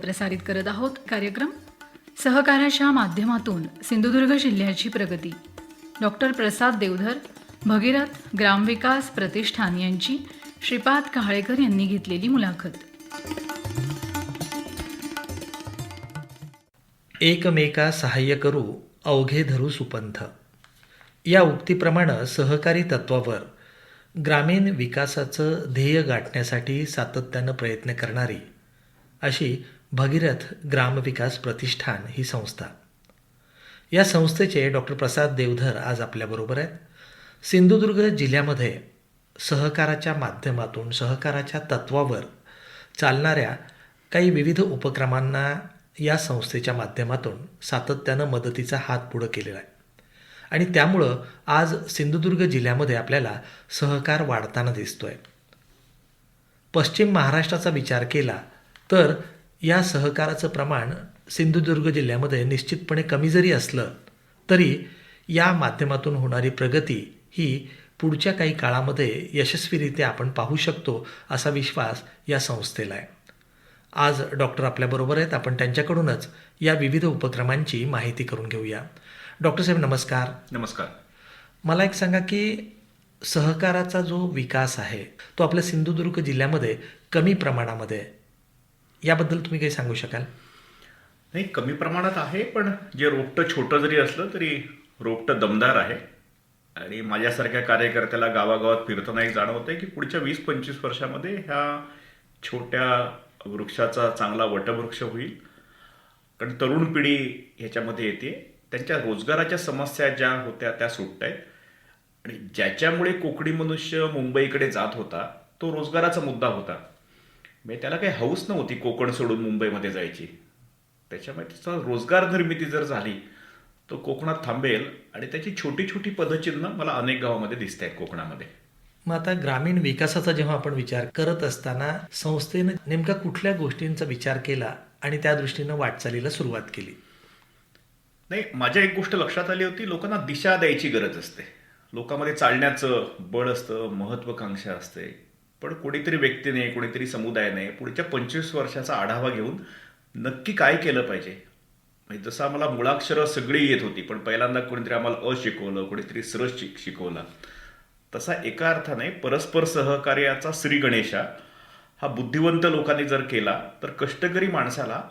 प्रसारित करत आहोत कार्यक्रम. सहकाराच्या माध्यमातून सिंधुदुर्ग जिल्ह्याची प्रगती. डॉक्टर प्रसाद देवधर भगीरथ ग्रामविकास प्रतिष्ठान यांची श्रीपाद काहळेकर यांनी घेतलेली मुलाखत. एकमेका सहाय्य करू अवघे धरू सुपंथ. या उक्तीप्रमाणे सहकारी तत्वावर ग्रामीण विकासाचं ध्येय गाठण्यासाठी सातत्यानं प्रयत्न करणारी अशी भगीरथ ग्रामविकास प्रतिष्ठान ही संस्था. या संस्थेचे डॉक्टर प्रसाद देवधर आज आपल्याबरोबर आहेत. सिंधुदुर्ग जिल्ह्यामध्ये सहकाराच्या माध्यमातून सहकाराच्या तत्वावर चालणाऱ्या काही विविध उपक्रमांना या संस्थेच्या माध्यमातून सातत्यानं मदतीचा हात पुढं केलेला आहे. आणि त्यामुळं आज सिंधुदुर्ग जिल्ह्यामध्ये आपल्याला सहकार वाढताना दिसतोय. पश्चिम महाराष्ट्राचा विचार केला तर या सहकाराचं प्रमाण सिंधुदुर्ग जिल्ह्यामध्ये निश्चितपणे कमी जरी असलं तरी या माध्यमातून होणारी प्रगती ही पुढच्या काही काळामध्ये यशस्वीरित्या आपण पाहू शकतो असा विश्वास या संस्थेला आहे. आज डॉक्टर आपल्याबरोबर आहेत. आपण त्यांच्याकडूनच या विविध उपक्रमांची माहिती करून घेऊया. डॉक्टर साहेब नमस्कार. नमस्कार. मला एक सांगा की सहकाराचा जो विकास आहे तो आपल्या सिंधुदुर्ग जिल्ह्यामध्ये कमी प्रमाणामध्ये. याबद्दल तुम्ही काही सांगू शकाल? नाही कमी प्रमाणात आहे पण जे रोपटं छोटं जरी असलं तरी रोपटं दमदार आहे. आणि माझ्यासारख्या कार्यकर्त्याला गावागावात फिरताना एक जाणवत आहे की पुढच्या वीस पंचवीस वर्षामध्ये ह्या छोट्या वृक्षाचा चांगला वटवृक्ष होईल. कारण तरुण पिढी ह्याच्यामध्ये येते. त्यांच्या रोजगाराच्या समस्या ज्या होत्या त्या सुटत आहेत. आणि ज्याच्यामुळे कोकणी मनुष्य मुंबईकडे जात होता तो रोजगाराचा मुद्दा होता. म्हणजे त्याला काही हौस नव्हती कोकण सोडून मुंबईमध्ये जायची. त्याच्यामुळे त्याचा रोजगार निर्मिती जर झाली तो कोकणात थांबेल आणि त्याची छोटी छोटी पदचिन्ह मला अनेक गावामध्ये दिसत आहेत कोकणामध्ये. मग आता ग्रामीण विकासाचा जेव्हा आपण विचार करत असताना संस्थेनं नेमका कुठल्या गोष्टींचा विचार केला आणि त्या दृष्टीनं वाटचालीला सुरुवात केली? नाही माझ्या एक गोष्ट लक्षात आली होती लोकांना दिशा द्यायची गरज असते. लोकांमध्ये चालण्याचं बळ असतं महत्वाकांक्षा असते. पण कोणीतरी व्यक्तीने कोणीतरी समुदायाने पुढच्या पंचवीस वर्षाचा आढावा घेऊन नक्की काय केलं पाहिजे? म्हणजे जसं आम्हाला मुळाक्षरं सगळी येत होती पण पहिल्यांदा कोणीतरी आम्हाला अ शिकवलं कोणीतरी सर शिक शिकवला. तसा एका अर्थाने परस्पर सहकार्याचा श्री गणेशा हा बुद्धिवंत लोकांनी जर केला तर कष्टकरी माणसाला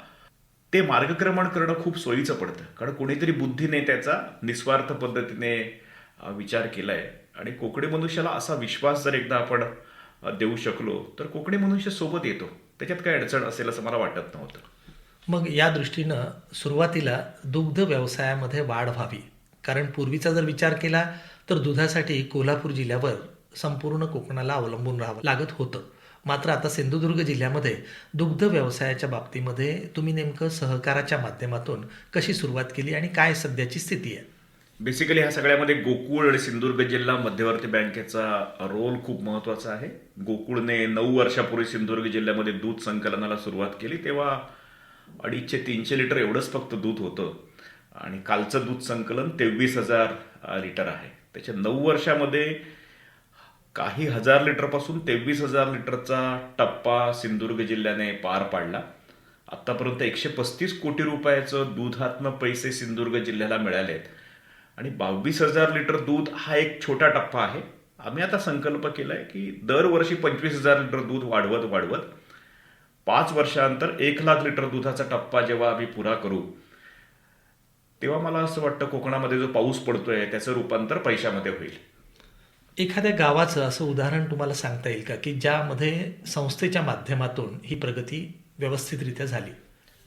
ते मार्गक्रमण करणं खूप सोयीचं पडतं. कारण कोणीतरी बुद्धीने त्याचा निस्वार्थ पद्धतीने विचार विचार केलाय. आणि कोकणी मनुष्याला असा विश्वास जर एकदा आपण देऊ शकलो तर कोकणी मनुष्य सोबत येतो. त्याच्यात काय अडचण असेल असं मला वाटत नव्हतं. मग या दृष्टीनं सुरुवातीला दुग्ध व्यवसायामध्ये वाढ व्हावी. कारण पूर्वीचा जर विचार केला तर दुधासाठी कोल्हापूर जिल्ह्यावर संपूर्ण कोकणाला अवलंबून राहावं लागत होतं. मात्र आता सिंधुदुर्ग जिल्ह्यामध्ये दुग्ध व्यवसायाच्या बाबतीमध्ये तुम्ही नेमकं सहकाराच्या माध्यमातून कशी सुरुवात केली आणि काय सध्याची स्थिती आहे? बेसिकली ह्या सगळ्यामध्ये गोकुळ आणि सिंधुदुर्ग जिल्हा मध्यवर्ती बँकेचा रोल खूप महत्त्वाचा आहे. गोकुळने नऊ वर्षापूर्वी सिंधुदुर्ग जिल्ह्यामध्ये दूध संकलनाला सुरुवात केली. तेव्हा अडीचशे तीनशे लिटर एवढंच फक्त दूध होतं. आणि कालचं दूध संकलन तेवीस हजार लिटर आहे. त्याच्या नऊ वर्षामध्ये काही हजार लिटरपासून तेवीस हजार लिटरचा टप्पा सिंधुदुर्ग जिल्ह्याने पार पाडला. आतापर्यंत एकशे पस्तीस कोटी रुपयाचं दुधात्मक पैसे सिंधुदुर्ग जिल्ह्याला मिळाले आहेत. आणि बावीस हजार लिटर दूध हा एक छोटा टप्पा आहे. आम्ही आता संकल्प केला आहे की दरवर्षी पंचवीस हजार लिटर दूध वाढवत वाढवत पाच वर्षानंतर एक लाख लिटर दुधाचा टप्पा जेव्हा आम्ही पुरा करू तेव्हा मला असं वाटतं कोकणामध्ये जो पाऊस पडतोय त्याचं रूपांतर पैशामध्ये होईल. एखाद्या गावाचं असं उदाहरण तुम्हाला सांगता येईल का? की ज्यामध्ये संस्थेच्या माध्यमातून ही प्रगती व्यवस्थितरित्या झाली.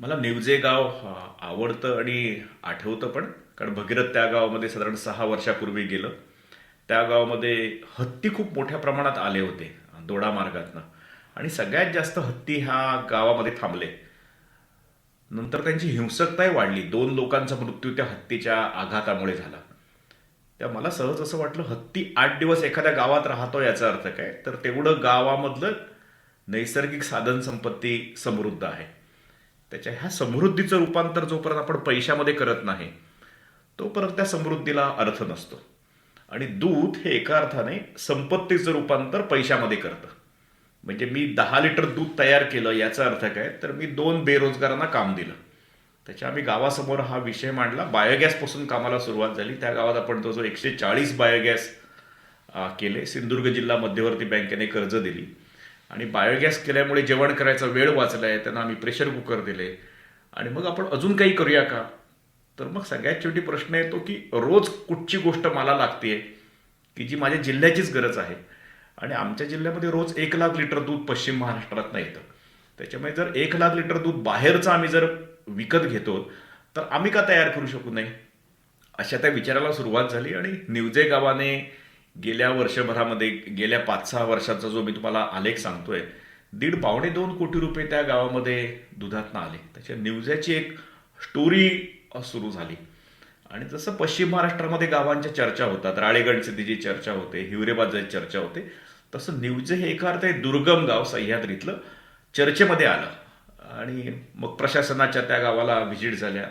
मला निवजे गाव आवडतं आणि आठवतं पण. कारण भगीरथ त्या गावामध्ये साधारण सहा वर्षापूर्वी गेलं. त्या गावामध्ये हत्ती खूप मोठ्या प्रमाणात आले होते दोडा मार्गातनं. आणि सगळ्यात जास्त हत्ती ह्या गावामध्ये थांबले. नंतर त्यांची हिंसकताही वाढली. दोन लोकांचा मृत्यू त्या हत्तीच्या आघातामुळे झाला. त्या मला सहज असं वाटलं हत्ती आठ दिवस एखाद्या गावात राहतो याचा अर्थ काय? तर तेवढं गावामधलं नैसर्गिक साधन संपत्ती समृद्ध आहे. त्याच्या ह्या समृद्धीचं रूपांतर जोपर्यंत आपण पैशामध्ये करत नाही तोपर्यंत त्या समृद्धीला अर्थ नसतो. आणि दूध हे एका अर्थाने संपत्तीचं रूपांतर पैशामध्ये करतं. म्हणजे मी दहा लिटर दूध तयार केलं याचा अर्थ काय? तर मी दोन बेरोजगारांना काम दिलं. त्याच्या आम्ही गावासमोर हा विषय मांडला. बायोगॅसपासून कामाला सुरुवात झाली. त्या गावात आपण तो जो एकशे चाळीस बायोगॅस केले सिंधुदुर्ग जिल्हा मध्यवर्ती बँकेने कर्ज दिली. आणि बायोगॅस केल्यामुळे जेवण करायचा वेळ वाचलाय. त्यांना आम्ही प्रेशर कुकर दिले. आणि मग आपण अजून काही करूया का? तर मग सगळ्यात शेवटी प्रश्न येतो की रोज कुठची गोष्ट मला लागते की जी माझ्या जिल्ह्याचीच गरज आहे? आणि आमच्या जिल्ह्यामध्ये रोज एक लाख लिटर दूध पश्चिम महाराष्ट्रात नाही येतं त्याच्यामुळे जर एक लाख लिटर दूध बाहेरचं आम्ही जर विकत घेतो तर आम्ही का तयार करू शकू नये अशा त्या विचाराला सुरुवात झाली आणि निवजे गावाने गेल्या वर्षभरामध्ये गेल्या पाच सहा वर्षाचा जो मी तुम्हाला आलेख सांगतोय दीड पावणे दोन कोटी रुपये त्या गावामध्ये दुधातनं आले. त्याच्या निवज्याची एक स्टोरी सुरू झाली. आणि जसं पश्चिम महाराष्ट्रामध्ये गावांच्या चर्चा होतात राळेगणसिद्धीची चर्चा होते हिवरेबाजाची चर्चा होते तसं निवजे हे एका अर्थ दुर्गम गाव सह्याद्रीतलं चर्चेमध्ये आलं. आणि मग प्रशासनाच्या त्या गावाला व्हिजिट झाल्या.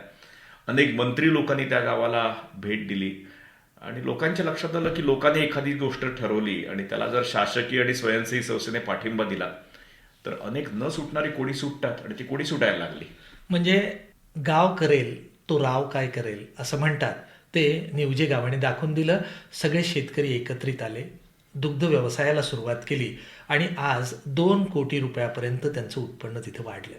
अनेक मंत्री लोकांनी त्या गावाला भेट दिली. आणि लोकांच्या लक्षात आलं की लोकांनी एखादी गोष्ट ठरवली आणि त्याला जर शासकीय आणि स्वयंसेवी संस्थेने पाठिंबा दिला तर अनेक न सुटणारी कोणी सुटतात आणि ती कोणी सुटायला लागली. म्हणजे गाव करेल तो राव काय करेल असं म्हणतात. ते निवजे गावाने दाखवून दिलं. सगळे शेतकरी एकत्रित आले. दुग्ध व्यवसायाला सुरुवात केली आणि आज दोन कोटी रुपयापर्यंत त्यांचं उत्पन्न तिथे वाढलं.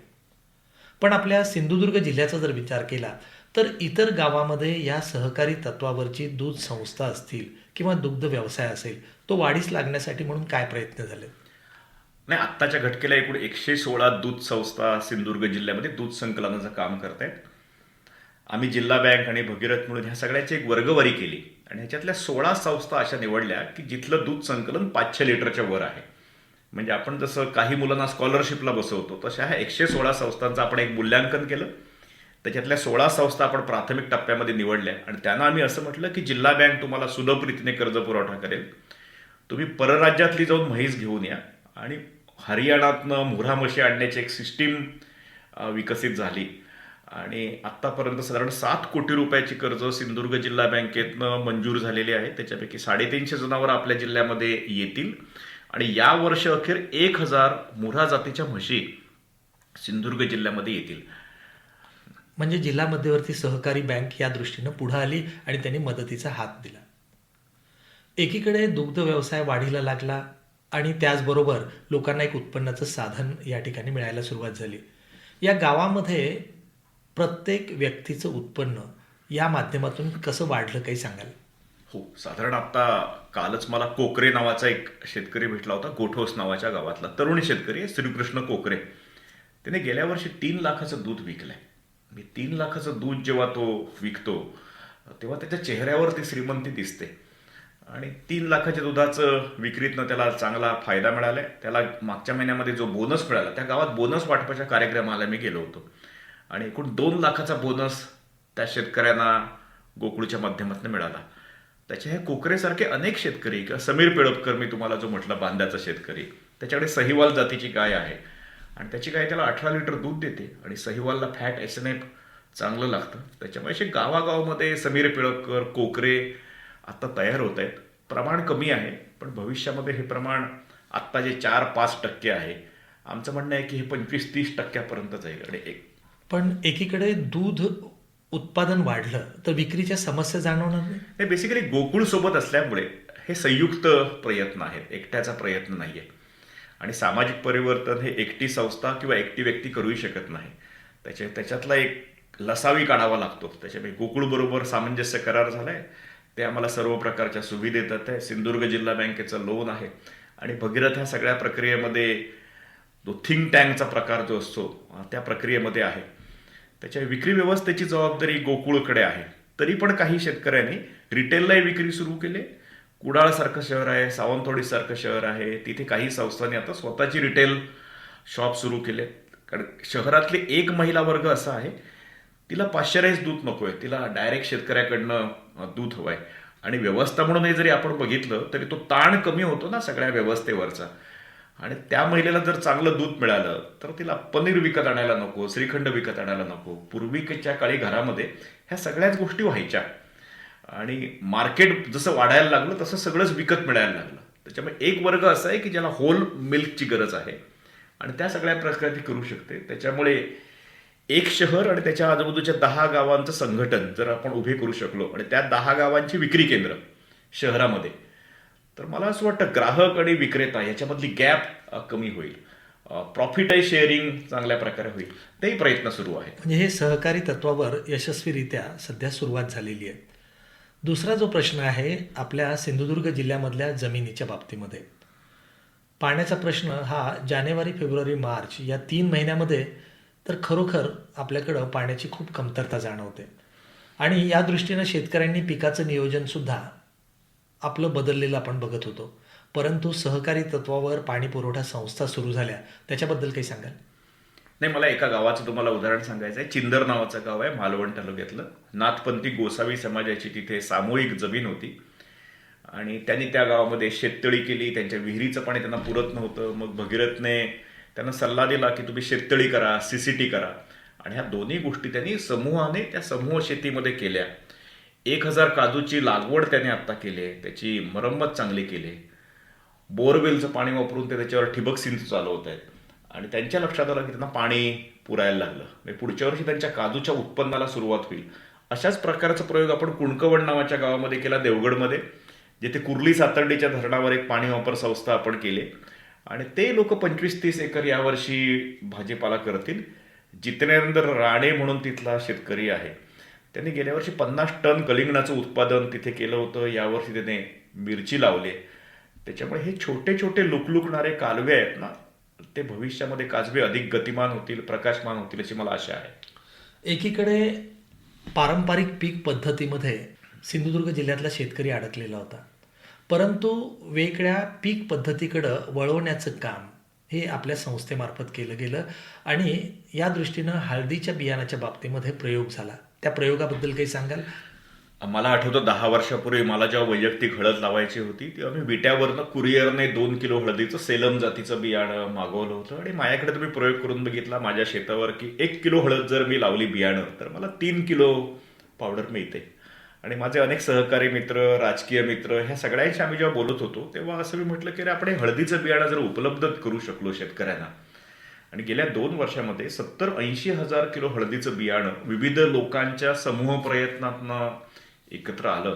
पण आपल्या सिंधुदुर्ग जिल्ह्याचा जर विचार केला तर इतर गावामध्ये या सहकारी तत्वावरची दूध संस्था असतील किंवा दुग्ध व्यवसाय असेल तो वाढीस लागण्यासाठी म्हणून काय प्रयत्न झाले? नाही आत्ताच्या घटकेला एकूण एकशे सोळा दूध संस्था सिंधुदुर्ग जिल्ह्यामध्ये दूध संकलनाचं काम करतायत. आम्ही जिल्हा बँक आणि भगीरथ म्हणून ह्या सगळ्याची एक वर्गवारी केली आणि ह्याच्यातल्या सोळा संस्था अशा निवडल्या की जिथलं दूध संकलन पाचशे लिटरच्या वर आहे. म्हणजे आपण जसं काही मुलांना स्कॉलरशिपला बसवतो तशा ह्या एकशे सोळा संस्थांचं आपण एक मूल्यांकन केलं. त्याच्यातल्या सोळा संस्था आपण प्राथमिक टप्प्यामध्ये निवडल्या आणि त्यांना आम्ही असं म्हटलं की जिल्हा बँक तुम्हाला सुलभ रीतीने कर्ज पुरवठा करेल. तुम्ही परराज्यातली जाऊन म्हैस घेऊन या आणि हरियाणातनं मुऱ्हा म्हशी आणण्याची एक सिस्टीम विकसित झाली. आणि आत्तापर्यंत साधारण सात कोटी रुपयाची कर्ज सिंधुदुर्ग जिल्हा बँकेतनं मंजूर झालेली आहे. त्याच्यापैकी साडेतीनशे जनावर आपल्या जिल्ह्यामध्ये येतील. आणि या वर्ष अखेर एक हजार मुरा जातीच्या म्हशी सिंधुदुर्ग जिल्ह्यामध्ये येतील. म्हणजे जिल्हा मध्यवर्ती सहकारी बँक या दृष्टीनं पुढे आली आणि त्यांनी मदतीचा हात दिला. एकीकडे दुग्ध व्यवसाय वाढीला लागला आणि त्याचबरोबर लोकांना एक उत्पन्नाचं साधन या ठिकाणी मिळायला सुरुवात झाली. या गावामध्ये प्रत्येक व्यक्तीचं उत्पन्न या माध्यमातून कसं वाढलं काही सांगाल? हो साधारण आता कालच मला कोकरे नावाचा एक शेतकरी भेटला होता गोठोस नावाच्या गावातला तरुण शेतकरी श्रीकृष्ण कोकरे. त्याने गेल्या वर्षी तीन लाखाचं दूध विकलंय. मी तीन लाखाचं दूध जेव्हा तो विकतो तेव्हा त्याच्या चेहऱ्यावर ती श्रीमंती दिसते. आणि तीन लाखाच्या दुधाचं विक्रीतनं त्याला चांगला फायदा मिळालाय. त्याला मागच्या महिन्यामध्ये जो बोनस मिळाला त्या गावात बोनस वाटपाच्या कार्यक्रमाला मी गेलो होतो. आणि एकूण दोन लाखाचा बोनस त्या शेतकऱ्यांना गोकुळच्या माध्यमातून मिळाला. त्याचे हे कोकरेसारखे अनेक शेतकरी किंवा समीर पेळपकर मी तुम्हाला जो म्हटलं बांद्याचा शेतकरी त्याच्याकडे सहिवाल जातीची गाय आहे. आणि त्याची गाय त्याला अठरा लिटर दूध देते आणि सहिवालला फॅट एस एन एफ चांगलं लागतं. त्याच्यामुळे असे गावागावामध्ये समीर पिळकर कोकरे आता तयार होत आहेत. प्रमाण कमी आहे पण भविष्यामध्ये हे प्रमाण आत्ता जे चार पाच टक्के आहे आमचं म्हणणं आहे की हे पंचवीस तीस टक्क्यापर्यंत जाईल आणि एक पण एकीकडे दूध उत्पादन वाढलं तर विक्रीच्या समस्या जाणवणार नाही? हे बेसिकली गोकुळ सोबत असल्यामुळे हे संयुक्त प्रयत्न आहेत एकट्याचा प्रयत्न नाहीये. आणि सामाजिक परिवर्तन हे एकटी संस्था किंवा एकटी व्यक्ती करूही शकत नाही. त्याच्या त्याच्यातला एक लसावी काढावा लागतो. त्याच्यामुळे गोकुळ बरोबर सामंजस्य करार झालाय ते आम्हाला सर्व प्रकारच्या सुविधा देतात. आहे सिंधुदुर्ग जिल्हा बँकेचं लोन आहे. आणि भगीरथ ह्या सगळ्या प्रक्रियेमध्ये जो थिंक टँकचा प्रकार जो असतो त्या प्रक्रियेमध्ये आहे. त्याच्या विक्री व्यवस्थेची जबाबदारी गोकुळकडे आहे. तरी पण काही शेतकऱ्यांनी रिटेललाही विक्री सुरू केले. कुडाळ सारखं शहर आहे सावंतवाडी सारखं शहर आहे. तिथे काही संस्थांनी आता स्वतःची रिटेल शॉप सुरू केले. कारण शहरातले एक महिला वर्ग असा आहे तिला पाश्चराईज दूध नको आहे तिला डायरेक्ट शेतकऱ्याकडनं दूध हवंय. आणि व्यवस्था म्हणूनही जरी आपण बघितलं तरी तो ताण कमी होतो ना सगळ्या व्यवस्थेवरचा. आणि त्या महिलेला जर चांगलं दूध मिळालं तर तिला पनीर विकत आणायला नको श्रीखंड विकत आणायला नको. पूर्वीच्या काळी घरामध्ये ह्या सगळ्याच गोष्टी व्हायच्या. आणि मार्केट जसं वाढायला लागलं तसं सगळंच विकत मिळायला लागलं. त्याच्यामुळे एक वर्ग असा आहे की ज्याला होल मिल्कची गरज आहे. आणि त्या सगळ्या प्रकारे ती करू शकते. त्याच्यामुळे एक शहर आणि त्याच्या आजूबाजूच्या दहा गावांचं संघटन जर आपण उभे करू शकलो आणि त्या दहा गावांची विक्री केंद्र शहरामध्ये तर मला असं वाटतं ग्राहक आणि विक्रेता याच्यामधली गॅप कमी होईल. प्रॉफिट आहे शेअरिंग चांगल्या प्रकारे होईल. तेही प्रयत्न सुरू आहे म्हणजे हे सहकारी तत्वावर यशस्वीरित्या सध्या सुरुवात झालेली आहे. दुसरा जो प्रश्न आहे आपल्या सिंधुदुर्ग जिल्ह्यामधल्या जमिनीच्या बाबतीमध्ये. पाण्याचा प्रश्न हा जानेवारी फेब्रुवारी मार्च या तीन महिन्यामध्ये तर खरोखर आपल्याकडं पाण्याची खूप कमतरता जाणवते. आणि या दृष्टीनं शेतकऱ्यांनी पिकाचं नियोजनसुद्धा आपलं बदललेलं आपण बघत होतो. परंतु सहकारी तत्वावर पाणी पुरवठा संस्था सुरू झाल्या. त्याच्याबद्दल काही सांगाल? नाही मला एका गावाचं तुम्हाला उदाहरण सांगायचं आहे. चिंदर नावाचं गाव आहे मालवण तालुक्यातलं. नाथपंथी गोसावी समाजाची तिथे सामूहिक जमीन होती. आणि त्यांनी त्या गावामध्ये शेततळी केली. त्यांच्या विहिरीचं पाणी त्यांना पुरत नव्हतं. मग भगीरथने त्यांना सल्ला दिला की तुम्ही शेततळी करा सीसीटी करा. आणि ह्या दोन्ही गोष्टी त्यांनी समूहाने त्या समूह शेतीमध्ये केल्या. एक हजार काजूची लागवड त्याने आत्ता केली आहे. त्याची मरम्मत चांगली केली आहे. बोरवेलचं पाणी वापरून ते त्याच्यावर ठिबक सिंच चालवत आहेत. आणि त्यांच्या लक्षात आलं की त्यांना पाणी पुरायला लागलं. म्हणजे पुढच्या वर्षी त्यांच्या काजूच्या उत्पन्नाला सुरुवात होईल. अशाच प्रकारचा प्रयोग आपण कुणकवण नावाच्या गावामध्ये केला देवगडमध्ये जिथे कुर्ली सातर्डीच्या धरणावर एक पाणी वापर संस्था आपण केली. आणि ते लोक पंचवीस तीस एकर यावर्षी भाजीपाला करतील. जितेंद्र राणे म्हणून तिथला शेतकरी आहे. त्यांनी गेल्या वर्षी पन्नास टन कलिंगणाचं उत्पादन तिथे केलं होतं. यावर्षी त्याने मिरची लावली त्याच्यामुळे हे छोटे छोटे लुकलुकणारे कालवे आहेत ना ते भविष्यामध्ये काजवे अधिक गतिमान होतील प्रकाशमान होतील अशी मला आशा आहे. एकीकडे पारंपरिक पीक पद्धतीमध्ये सिंधुदुर्ग जिल्ह्यातला शेतकरी अडकलेला होता. परंतु वेगळ्या पीक पद्धतीकडं वळवण्याचं काम हे आपल्या संस्थेमार्फत केलं गेलं आणि या दृष्टीनं हळदीच्या बियाणाच्या बाबतीमध्ये प्रयोग झाला. त्या प्रयोगाबद्दल काही सांगाल? मला आठवतं दहा वर्षापूर्वी मला जेव्हा वैयक्तिक हळद लावायची होती तेव्हा मी विट्यावरनं कुरिअरने दोन किलो हळदीचं सेलम जातीचं बियाणं मागवलं होतं आणि माझ्याकडे तुम्ही प्रयोग करून बघितला माझ्या शेतावर की एक किलो हळद जर मी लावली बियाणं तर मला तीन किलो पावडर मिळते. आणि माझे अनेक सहकारी मित्र राजकीय मित्र ह्या सगळ्यांशी आम्ही जेव्हा बोलत होतो तेव्हा असं मी म्हटलं की अरे आपण हे हळदीचं बियाणं जर उपलब्ध करू शकलो शेतकऱ्यांना आणि गेल्या दोन वर्षामध्ये सत्तर ऐंशी हजार किलो हळदीचं बियाणं विविध लोकांच्या समूह प्रयत्नातनं एकत्र आलं.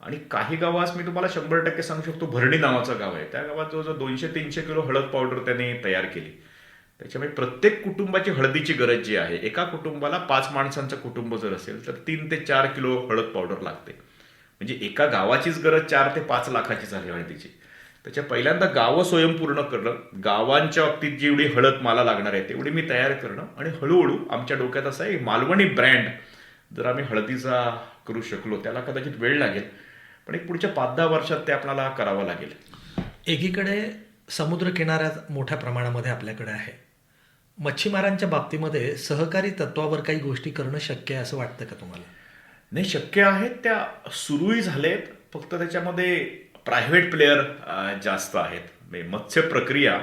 आणि काही गावास मी तुम्हाला शंभर टक्के सांगू शकतो भरणी नावाचं गाव आहे. त्या गावात जवळजवळ दोनशे तीनशे किलो हळद पावडर त्याने तयार केली. त्याच्यामुळे प्रत्येक कुटुंबाची हळदीची गरज जी आहे एका कुटुंबाला पाच माणसांचं कुटुंब जर असेल तर तीन ते चार किलो हळद पावडर लागते. म्हणजे एका गावाचीच गरज चार ते पाच लाखाची झाली हळदीची. त्याच्या पहिल्यांदा गावं स्वयंपूर्ण करणं गावांच्या बाबतीत जेवढी हळद मला लागणार आहे तेवढी मी तयार करणं आणि हळूहळू आमच्या डोक्यात असं आहे मालवणी ब्रँड जर आम्ही हळदीचा करू शकलो त्याला कदाचित वेळ लागेल पण एक पुढच्या पाच दहा वर्षात ते आपल्याला करावं लागेल. एकीकडे समुद्रकिनाऱ्यात मोठ्या प्रमाणामध्ये आपल्याकडे आहे. मच्छीमारांच्या बाबतीमध्ये सहकारी तत्वावर काही गोष्टी करणं शक्य आहे असं वाटतं का तुम्हाला? नाही शक्य आहेत त्या सुरूही झालेत फक्त त्याच्यामध्ये प्रायव्हेट प्लेयर जास्त आहेत. म्हणजे मत्स्य प्रक्रिया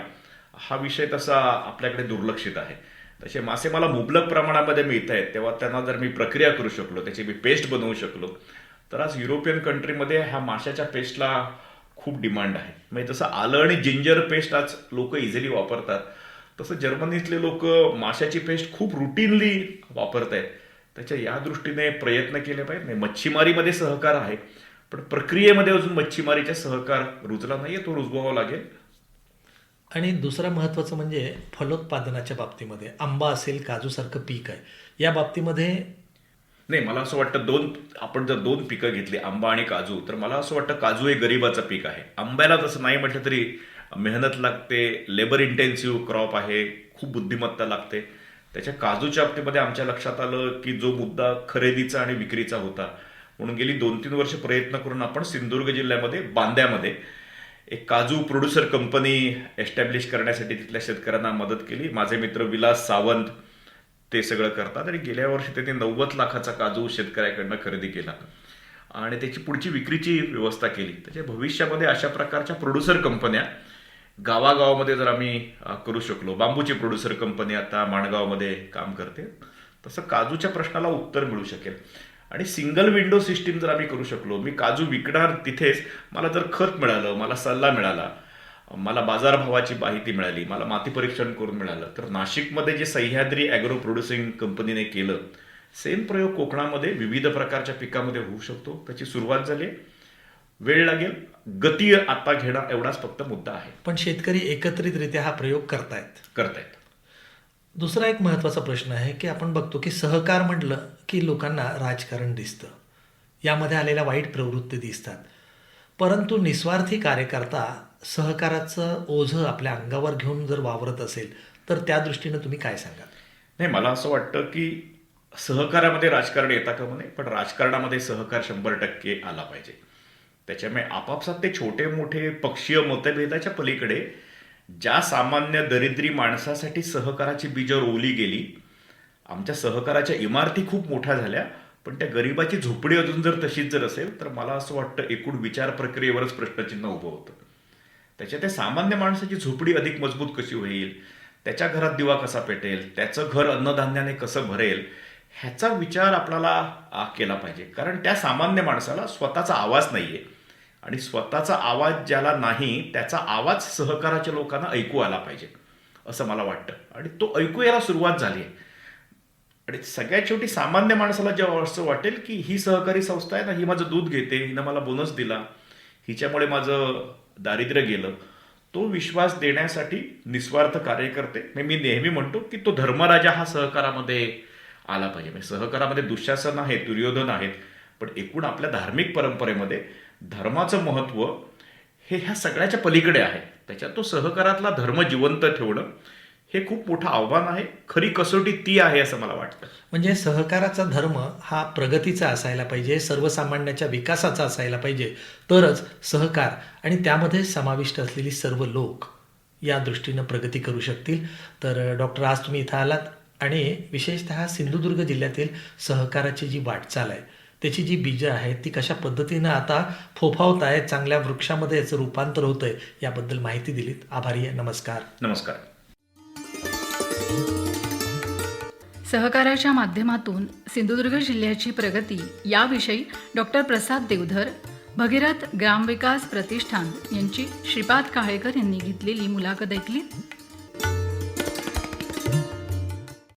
हा विषय तसा आपल्याकडे दुर्लक्षित आहे. तसे मासे मला मुबलक प्रमाणामध्ये मिळत आहेत. तेव्हा त्यांना जर मी प्रक्रिया करू शकलो त्याची मी पेस्ट बनवू शकलो तर आज युरोपियन कंट्रीमध्ये ह्या माशाच्या पेस्टला खूप डिमांड आहे. म्हणजे जसं आलं आणि जिंजर पेस्ट आज लोक इझिली वापरतात तसं जर्मनीतले लोक माशाची पेस्ट खूप रुटीनली वापरत आहेत त्याच्या या दृष्टीने प्रयत्न केले पाहिजे म्हणजे मच्छीमारीमध्ये सहकार आहे. पण प्रक्रियेमध्ये अजून मच्छीमारीचा सहकार रुजला नाहीये तो रुजवावा लागेल. आणि दुसरं महत्त्वाचं म्हणजे फलोत्पादनाच्या बाबतीमध्ये. आंबा असेल काजूसारखं पीक आहे. या बाबतीमध्ये नाही मला असं वाटतं दोन आपण जर दोन पिकं घेतली आंबा आणि काजू तर मला असं वाटतं काजू हे गरिबाचं पीक आहे. आंब्याला तसं नाही म्हटलं तरी मेहनत लागते लेबर इंटेन्सिव्ह क्रॉप आहे खूप बुद्धिमत्ता लागते. त्याच्या काजूच्या बाबतीमध्ये आमच्या लक्षात आलं की जो मुद्दा खरेदीचा आणि विक्रीचा होता म्हणून गेली दोन तीन वर्ष प्रयत्न करून आपण सिंधुदुर्ग जिल्ह्यामध्ये बांद्यामध्ये एक काजू प्रोड्युसर कंपनी एस्टॅब्लिश करण्यासाठी तिथल्या शेतकऱ्यांना मदत केली. माझे मित्र विलास सावंत ते सगळं करतात आणि गेल्या वर्षी त्यांनी नव्वद लाखाचा काजू शेतकऱ्याकडनं खरेदी केला. आणि त्याची पुढची विक्रीची व्यवस्था केली. त्याच्या भविष्यामध्ये अशा प्रकारच्या प्रोड्युसर कंपन्या गावागावामध्ये जर आम्ही करू शकलो. बांबूची प्रोड्युसर कंपनी आता माणगावमध्ये काम करते. तसं काजूच्या प्रश्नाला उत्तर मिळू शकेल. आणि सिंगल विंडो सिस्टीम जर आम्ही करू शकलो मी काजू विकणार तिथेच मला जर खत मिळालं मला सल्ला मिळाला मला बाजारभावाची माहिती मिळाली मला माती परीक्षण करून मिळालं तर नाशिकमध्ये जे सह्याद्री ॲग्रो प्रोड्युसिंग कंपनीने केलं सेम प्रयोग कोकणामध्ये विविध प्रकारच्या पिकामध्ये होऊ शकतो. त्याची सुरुवात झाली. वेळ लागेल. गती आता घेणं एवढाच फक्त मुद्दा आहे. पण शेतकरी एकत्रितरित्या हा प्रयोग करतायत. करतायत. दुसरा एक महत्त्वाचा प्रश्न आहे की आपण बघतो की सहकार म्हटलं की लोकांना राजकारण दिसतं. यामध्ये आलेल्या वाईट प्रवृत्ती दिसतात. परंतु निस्वार्थी कार्यकर्ता सहकाराचं ओझं आपल्या अंगावर घेऊन जर वावरत असेल तर त्या दृष्टीनं तुम्ही काय सांगाल? नाही मला असं वाटतं की सहकारामध्ये राजकारण येता का म्हणे? पण राजकारणामध्ये सहकार शंभर टक्के आला पाहिजे. त्याच्यामुळे आपापसात ते छोटे मोठे पक्षीय मतभेदाच्या पलीकडे ज्या सामान्य दरिद्री माणसासाठी सहकाराची बीजं रोवली गेली आमच्या सहकाराच्या इमारती खूप मोठ्या झाल्या पण त्या गरिबाची झोपडी अजून जर तशीच जर असेल तर मला असं वाटतं एकूण विचार प्रक्रियेवरच प्रश्नचिन्ह उभं होतं. त्याच्या त्या सामान्य माणसाची झोपडी अधिक मजबूत कशी होईल त्याच्या घरात दिवा कसा पेटेल त्याचं घर अन्नधान्याने कसं भरेल ह्याचा विचार आपल्याला केला पाहिजे. कारण त्या सामान्य माणसाला स्वतःचा आवाज नाहीये. आणि स्वतःचा आवाज ज्याला नाही त्याचा आवाज सहकाराच्या लोकांना ऐकू आला पाहिजे असं मला वाटतं. आणि तो ऐकू यायला सुरुवात झाली आहे. आणि सगळ्यात शेवटी सामान्य माणसाला जेव्हा असं वाटेल की ही सहकारी संस्था आहे ना ही माझं दूध घेते हिनं मला बोनस दिला हिच्यामुळे माझं दारिद्र्य गेलं तो विश्वास देण्यासाठी निस्वार्थ कार्य करते. मी नेहमी म्हणतो की तो धर्मराजा हा सहकारामध्ये आला पाहिजे. म्हणजे सहकारामध्ये दुःशासन आहे दुर्योधन आहेत पण एकूण आपल्या धार्मिक परंपरेमध्ये धर्माचं महत्त्व हे ह्या सगळ्याच्या पलीकडे आहे. त्याच्यात तो सहकारातला धर्म जिवंत ठेवणं हे खूप मोठं आव्हान आहे. खरी कसोटी ती आहे असं मला वाटतं. म्हणजे सहकाराचा धर्म हा प्रगतीचा असायला पाहिजे सर्वसामान्याच्या विकासाचा असायला पाहिजे. तरच सहकार आणि त्यामध्ये समाविष्ट असलेली सर्व लोक या दृष्टीनं प्रगती करू शकतील. तर डॉक्टर आज तुम्ही इथं आलात आणि विशेषतः सिंधुदुर्ग जिल्ह्यातील सहकाराची जी वाटचाल आहे त्याची जी बीजं आहेत ती कशा पद्धतीनं आता फोफावत आहेत चांगल्या वृक्षामध्ये याचं रूपांतर होतं आहे याबद्दल माहिती दिलीत. आभारी आहे. नमस्कार. नमस्कार. सहकाराच्या माध्यमातून सिंधुदुर्ग जिल्ह्याची प्रगती याविषयी डॉक्टर प्रसाद देवधर भगीरथ ग्रामविकास प्रतिष्ठान यांची श्रीपाद काळेकर यांनी घेतलेली मुलाखत ऐकली.